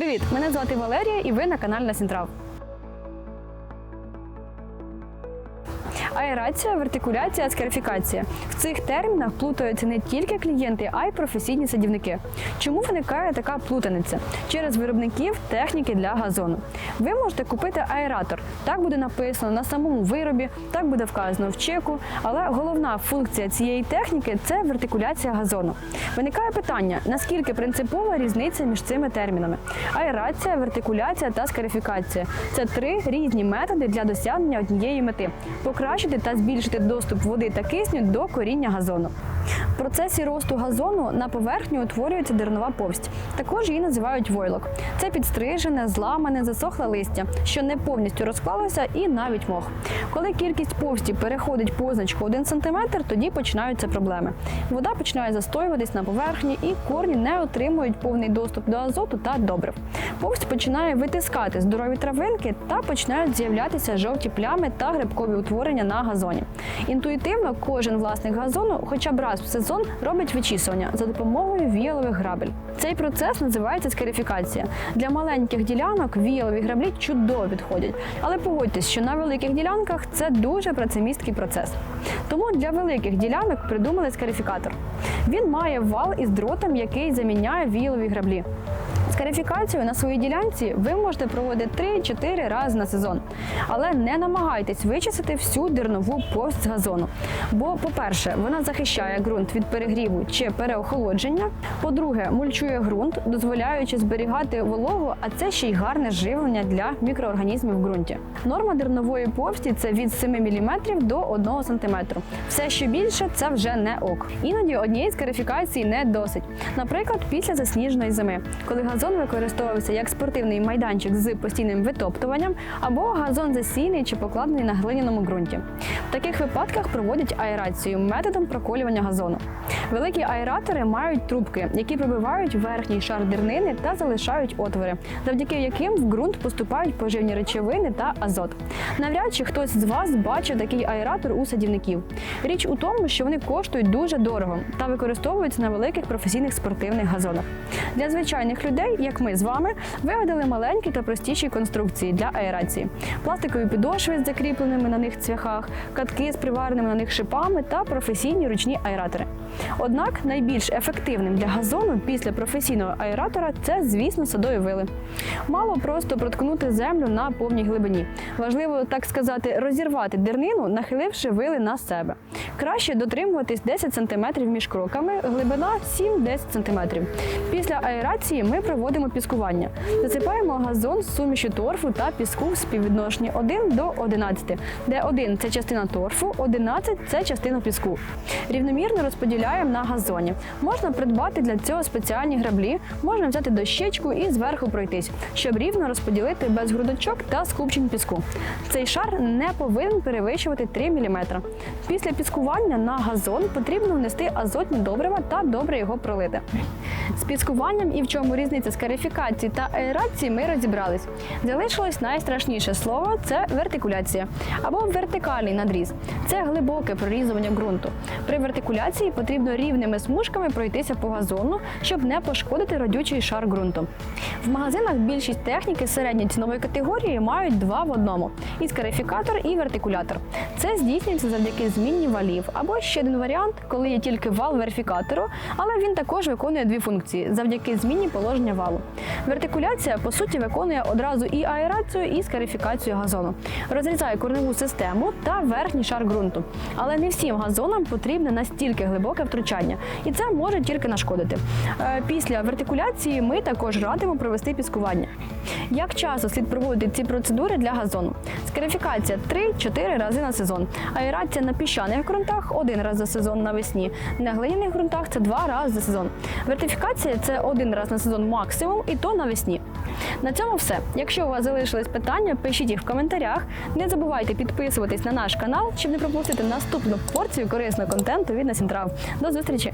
Привіт! Мене звати Валерія і ви на каналі Насінтрав. Аерація, вертикуляція, скарифікація. В цих термінах плутаються не тільки клієнти, а й професійні садівники. Чому виникає така плутаниця? Через виробників техніки для газону. Ви можете купити аератор. Так буде написано на самому виробі, так буде вказано в чеку. Але головна функція цієї техніки це вертикуляція газону. Виникає питання: наскільки принципова різниця між цими термінами? Аерація, вертикуляція та скарифікація це три різні методи для досягнення однієї мети покращити та збільшити доступ води та кисню до коріння газону. В процесі росту газону на поверхню утворюється дернова повсть. Також її називають войлок. Це підстрижене, зламане, засохле листя, що не повністю розклалося, і навіть мох. Коли кількість повсті переходить позначку 1 см, тоді починаються проблеми. Вода починає застоюватись на поверхні, і корні не отримують повний доступ до азоту та добрив. Повсть починає витискати здорові травинки та починають з'являтися жовті плями та грибкові утворення на газоні. Інтуїтивно кожен власник газону, хоча б раз в сезон, робить вичісування за допомогою віялових грабель. Цей процес називається скарифікація. Для маленьких ділянок віялові граблі чудово підходять. Але погодьтесь, що на великих ділянках це дуже працемісткий процес. Тому для великих ділянок придумали скарифікатор. Він має вал із дротом, який заміняє віялові граблі. Скарифікацію на своїй ділянці ви можете проводити 3-4 рази на сезон. Але не намагайтесь вичистити всю дернову повсть з газону. Бо, по-перше, вона захищає ґрунт від перегріву чи переохолодження. По-друге, мульчує ґрунт, дозволяючи зберігати вологу, а це ще й гарне живлення для мікроорганізмів в ґрунті. Норма дернової повсті це від 7 мм до 1 см. Все, що більше, це вже не ок. Іноді однієї скарифікації не досить. Наприклад, після засніженої зими, коли газон використовувався як спортивний майданчик з постійним витоптуванням, або газон засійний чи покладений на глиняному ґрунті. В таких випадках проводять аерацію методом проколювання газону. Великі аератори мають трубки, які пробивають верхній шар дернини та залишають отвори, завдяки яким в ґрунт поступають поживні речовини та азот. Навряд чи хтось з вас бачив такий аератор у садівників. Річ у тому, що вони коштують дуже дорого та використовуються на великих професійних спортивних газонах. Для звичайних людей, як ми з вами, вигадали маленькі та простіші конструкції для аерації: пластикові підошви з закріпленими на них цвяхах, катки з привареними на них шипами та професійні ручні аератори. Однак найбільш ефективним для газону після професійного аератора це, звісно, садові вили. Мало просто проткнути землю на повній глибині. Важливо, так сказати, розірвати дернину, нахиливши вили на себе. Краще дотримуватись 10 см між кроками, глибина 7-10 см. Після аерації ми проводимо піскування. Засипаємо газон з сумішю торфу та піску в співвідношенні 1 до 11, де 1 – це частина торфу, 11 – це частина піску. Рівномірно розподіляємо на газоні. Можна придбати для цього спеціальні граблі, можна взяти дощечку і зверху пройтись, щоб рівно розподілити без грудочок та скупчень піску. Цей шар не повинен перевищувати 3 мм. Після піскування на газон потрібно внести азотні добрива та добре його пролити. З піскуванням і в чому різниця скарифікації та аерації ми розібрались. Залишилось найстрашніше слово це вертикуляція або вертикальний надріз. Це глибоке прорізування ґрунту. При вертикуляції потрібно рівними смужками пройтися по газону, щоб не пошкодити родючий шар ґрунту. В магазинах більшість техніки середньої цінової категорії мають два в одному: і скарифікатор, і вертикулятор. Це здійснюється завдяки змінні валів. Або ще один варіант, коли є тільки вал верифікатору, але він також виконує дві функції завдяки зміні положення валу. Вертикуляція по суті виконує одразу і аерацію, і скарифікацію газону, розрізає корневу систему та верхній шар ґрунту. Але не всім газонам потрібне настільки глибоке втручання, і це може тільки нашкодити. Е, Після вертикуляції ми також радимо провести піскування. Як часто слід проводити ці процедури для газону? Скарифікація 3-4 рази на сезон. Аерація на піщаних ґрунтах один раз за сезон навесні. На глиняних ґрунтах це два рази за сезон. Вертифікація це один раз на сезон максимум, і то навесні. На цьому все. Якщо у вас залишились питання, пишіть їх в коментарях. Не забувайте підписуватись на наш канал, щоб не пропустити наступну порцію корисного контенту від Насінтрав. До зустрічі!